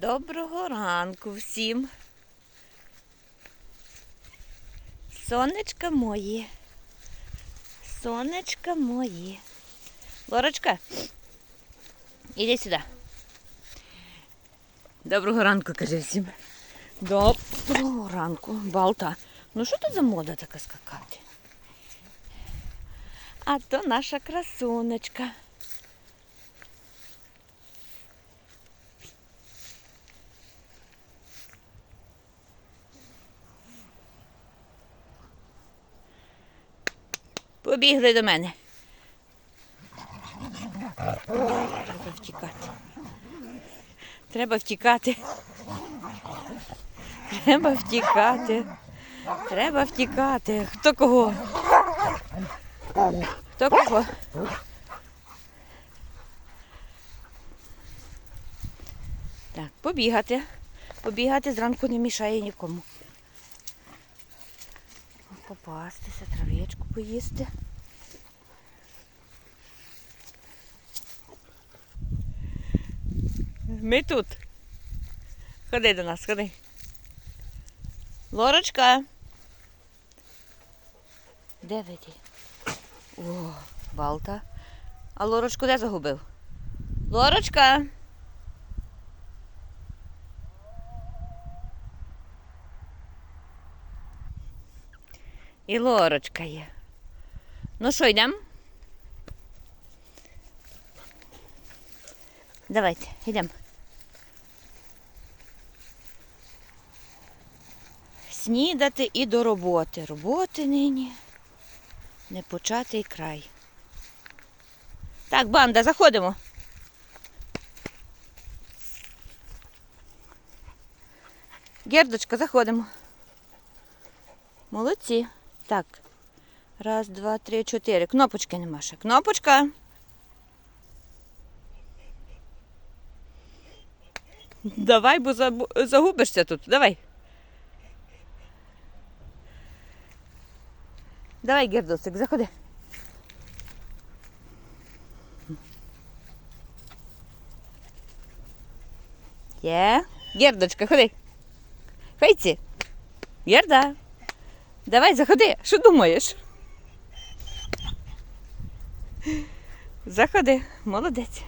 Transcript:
Доброго ранку всім. Сонечка мої. Сонечка мої. Лорочка, іди сюди. Доброго ранку, каже всім. Доброго ранку, Балта. Ну що тут за мода така скакати? А то наша красунечка. Побігли до мене. Треба втікати. Треба втікати. Треба втікати. Треба втікати. Хто кого? Хто кого? Так, побігати. Побігати зранку не мішає нікому. Попастися, травичку поїсти. Ми тут. Ходи до нас, ходи. Лорочка. Де ви? О, Балта. А Лорочку де загубив? Лорочка. І Лорочка є. Ну що, йдемо? Давайте, йдемо. Снідати і до роботи. Роботи нині. Не початий край. Так, банда, заходимо. Гердочка, заходимо. Молодці. Так. Раз, два, три, чотири. Кнопочки нема ще. Кнопочка. Давай, бо загубишся тут. Давай. Давай, Гердосик, заходи. Є. Гердочка, ходи. Фейці. Герда. Давай, заходи. Що думаєш? Заходи. Молодець.